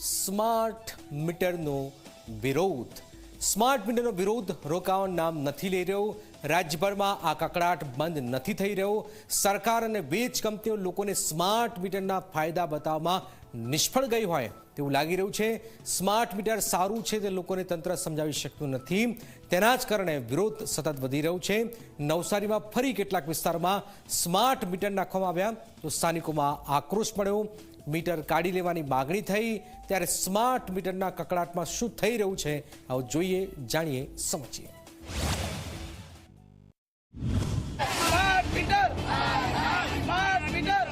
Smart મીટરનો વિરોધ. Smart મીટરનો વિરોધ રોકાવાનું નામ નથી લઈ રહ્યો. રાજ્યભરમાં આ કકડાટ બંધ નથી થઈ રહ્યો. સરકાર અને વીજ કંપનીઓ લોકોને સ્માર્ટ મીટરના ફાયદા બતાવવામાં નિષ્ફળ ગઈ હોય તેવું લાગી રહ્યું છે. સ્માર્ટ મીટર સારું છે તે લોકોને તંત્ર સમજાવી શકતું નથી. તેના જ કારણે વિરોધ સતત વધી રહ્યો છે. નવસારીમાં ફરી કેટલાક વિસ્તારમાં સ્માર્ટ મીટર નાખવામાં આવ્યા તો સ્થાનિકોમાં આક્રોશ મળ્યો મીટર કાઢી લેવાની માગણી થઈ ત્યારે સ્માર્ટ મીટરના કકડાટમાં શું થઈ રહ્યું છે આવું જોઈએ જાણીએ સમજીએ. Smart meter! Smart meter!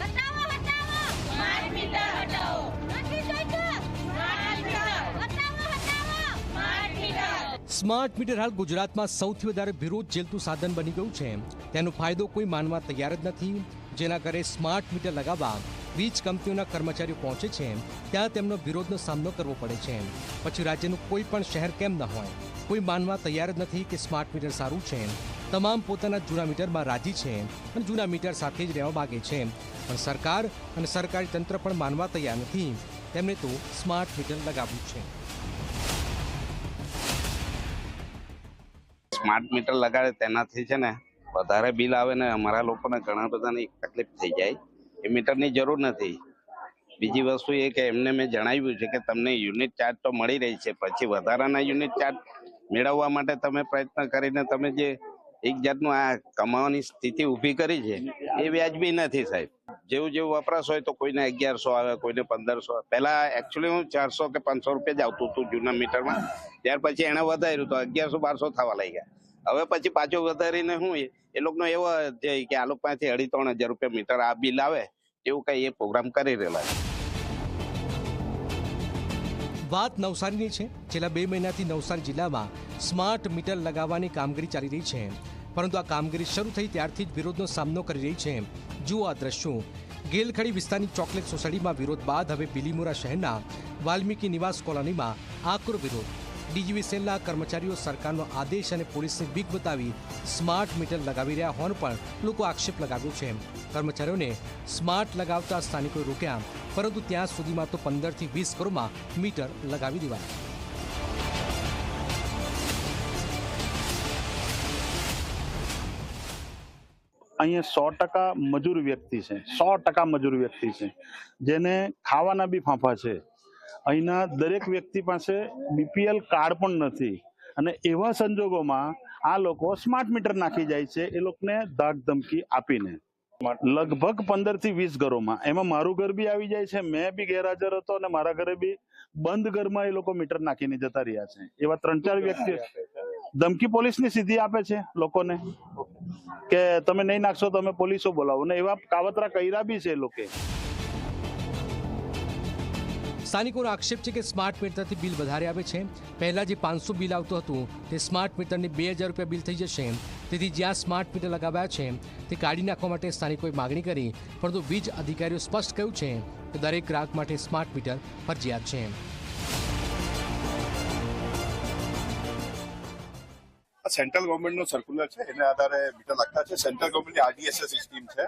હટાવો હટાવો સ્માર્ટ મીટર હટાવો. નથી જોઈતું? Smart meter. હટાવો હટાવો સ્માર્ટ મીટર. સ્માર્ટ મીટર હાલ ગુજરાતમાં સૌથી વધારે વિરોધ ઝેલતું સાધન બની ગયું છે. તેનો ફાયદો કોઈ માનવા તૈયાર જ નથી. જેના ઘરે સ્માર્ટ મીટર લગાવવા વીજ કંપનીઓના કર્મચારીઓ પહોંચે છે, ત્યાં તેમનો વિરોધનો સામનો કરવો પડે છે. પછી રાજ્યનું કોઈ પણ શહેર કેમ ન હોય? કોઈ માનવા તૈયાર જ નથી કે સ્માર્ટ મીટર સારું છે. તમામ પોતાના જૂના મીટરમાં રાજી છે અને જૂના મીટર સાથે જ રહેવા માગે છે. પણ સરકાર અને સરકારી તંત્ર પણ માનવા તૈયાર નથી. તેમણે તો સ્માર્ટ મીટર લગાવ્યું છે. સ્માર્ટ મીટર લગાડે તેનાથી છે ને વધારે બિલ આવે ને અમારા લોકોને ઘણા બધાની તકલીફ થઈ જાય. એ મીટરની જરૂર નથી. બીજી વસ્તુ એ કે એમને મેં જણાવ્યું છે કે તમને યુનિટ ચાર્જ તો મળી રહી છે, પછી વધારાના યુનિટ ચાર્જ મેળવવા માટે તમે પ્રયત્ન કરીને તમે જે એક જાતનું આ કમાવાની સ્થિતિ ઊભી કરી છે, એ વ્યાજબી નથી સાહેબ. જેવું જેવું વપરાશ હોય તો કોઈને અગિયારસો આવે, કોઈને પંદરસો પહેલા એકચ્યુઅલી હું ચારસો કે પાંચસો રૂપિયા જ આવતું હતું જૂના મીટરમાં. ત્યાર પછી એને વધાર્યું તો અગિયારસો બારસો થવા લાગ્યા. હવે પછી પાછો વધારીને શું એ? લોકો એવો છે કે આ લોકો પાસે અઢી ત્રણ હજાર રૂપિયા મીટર આ બિલ આવે, એવું કઈ એ પ્રોગ્રામ કરી રહેલા છે. વાત નવસારીની છે. છેલ્લા બે મહિનાથી નવસારી જિલ્લામાં સ્માર્ટ મીટર લગાવવાની કામગીરી ચાલી રહી છે. પરંતુ આ કામગીરી શરૂ થઈ ત્યારથી જ વિરોધનો સામનો કરી રહી છે. જુઓ આ દ્રશ્યો. ગેલખડી વિસ્તારની ચોકલેટ સોસાયટીમાં વિરોધ બાદ હવે બિલીમોરા શહેરના વાલ્મીકી નિવાસ કોલોનીમાં આકરો વિરોધ. ડીજીવી સેલના કર્મચારીઓ સરકારનો આદેશ અને પોલીસને બીક બતાવી સ્માર્ટ મીટર લગાવી રહ્યા હોવાનું પણ લોકો આક્ષેપ લગાવ્યો છે. કર્મચારીઓને સ્માર્ટ લગાવતા સ્થાનિકોએ રોક્યા, પરંતુ ત્યાં સુધીમાં તો પંદરથી વીસ કરોડમાં મીટર લગાવી દેવાય. અહીંયા સો ટકા મજૂર વ્યક્તિ છે. સો ટકા મજૂર વ્યક્તિ છે. જેને ખાવાના બી ફાંફા છે. અહીંના દરેક વ્યક્તિ પાસે બીપીએલ કાર્ડ પણ નથી. અને એવા સંજોગોમાં આ લોકો સ્માર્ટ મીટર નાખી જાય છે એ લોકોને ધાક ધમકી આપીને. લગભગ પંદરથી વીસ ઘરોમાં. એમાં મારું ઘર બી આવી જાય છે મેં બી ગેરહાજર હતો અને મારા ઘરે બી બંધ ઘરમાં એ લોકો મીટર નાખીને જતા રહ્યા છે. એવા ત્રણ ચાર વ્યક્તિ ધમકી પોલીસની સીધી આપે છે લોકોને. કે તમે નહીં નાખશો તમે પોલીસો બોલાવો. ને એવા કાવતરા કર્યા બી છે એ લોકે સ્થાનિકોનો આક્ષેપ છે કે સ્માર્ટ મીટરથી બિલ વધારે આવે છે. પહેલાં જે પાંચસો બિલ આવતું હતું, તે સ્માર્ટ મીટરની બે હજાર રૂપિયા બિલ થઈ જશે. તેથી જ્યાં સ્માર્ટ મીટર લગાવ્યા છે, તે કાઢી નાખવા માટે સ્થાનિકોએ માગણી કરી, પરંતુ વીજ અધિકારીઓ સ્પષ્ટ કહ્યું છે કે દરેક ગ્રાહક માટે સ્માર્ટ મીટર ફરજિયાત છે. સેન્ટ્રલ ગવર્મેન્ટનો સર્ક્યુલર છે, એના આધારે મીટર લાગતા છે. સેન્ટ્રલ ગવર્મેન્ટની આરડીએસએસ સ્કીમ છે.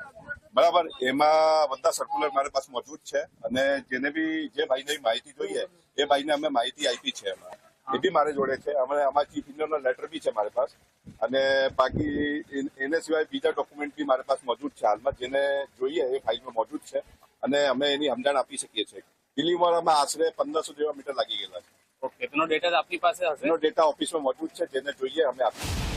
બરાબર એમાં બધા સર્ક્યુલર મારી પાસે મોજૂદ છે અને જેને બી જે ભાઈને માહિતી જોઈએ એ ભાઈને અમે માહિતી આપી છે એમાં. એ બી મારે જોડે છે. અમે અમારા ચીફ ઇન્જિનિયરનો લેટર બી છે મારી પાસે. અને બાકી એન- સિવાય બીજા ડોક્યુમેન્ટ બી મારી પાસે મોજૂદ છે. હાલમાં જેને જોઈએ એ ફાઇલમાં મોજૂદ છે. અને અમે એની સમજણ આપી શકીએ છીએ. દિલ્હીમાં આશરે પંદરસો જેવા મીટર લાગી ગયેલા છે. ઓકે એનો ડેટા આપની પાસે હશે? એનો ડેટા ઓફિસમાં મોજૂદ છે. જેને જોઈએ અમે આપીએ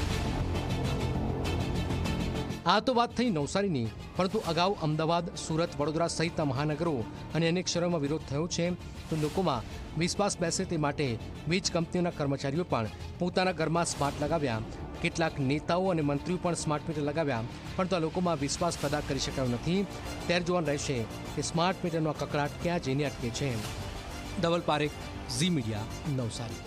આ તો વાત થઈ નવસારીની, પરંતુ અગાઉ અમદાવાદ, સુરત, વડોદરા સહિતના મહાનગરો અને અનેક શહેરોમાં વિરોધ થયો છે. તો લોકોમાં વિશ્વાસ બેસે તે માટે વીજ કંપનીઓના કર્મચારીઓ પણ પોતાના ઘરમાં સ્માર્ટ લગાવ્યા. કેટલાક નેતાઓ અને મંત્રીઓ પણ સ્માર્ટ મીટર લગાવ્યા, પરંતુ આ લોકોમાં વિશ્વાસ પેદા કરી શકાયો નથી. ત્યારે જોવાનું રહેશે. કે સ્માર્ટ મીટરનો કકડાટ ક્યાં જઈને અટકે છે? ધવલ પારેખ, ઝી મીડિયા, નવસારી.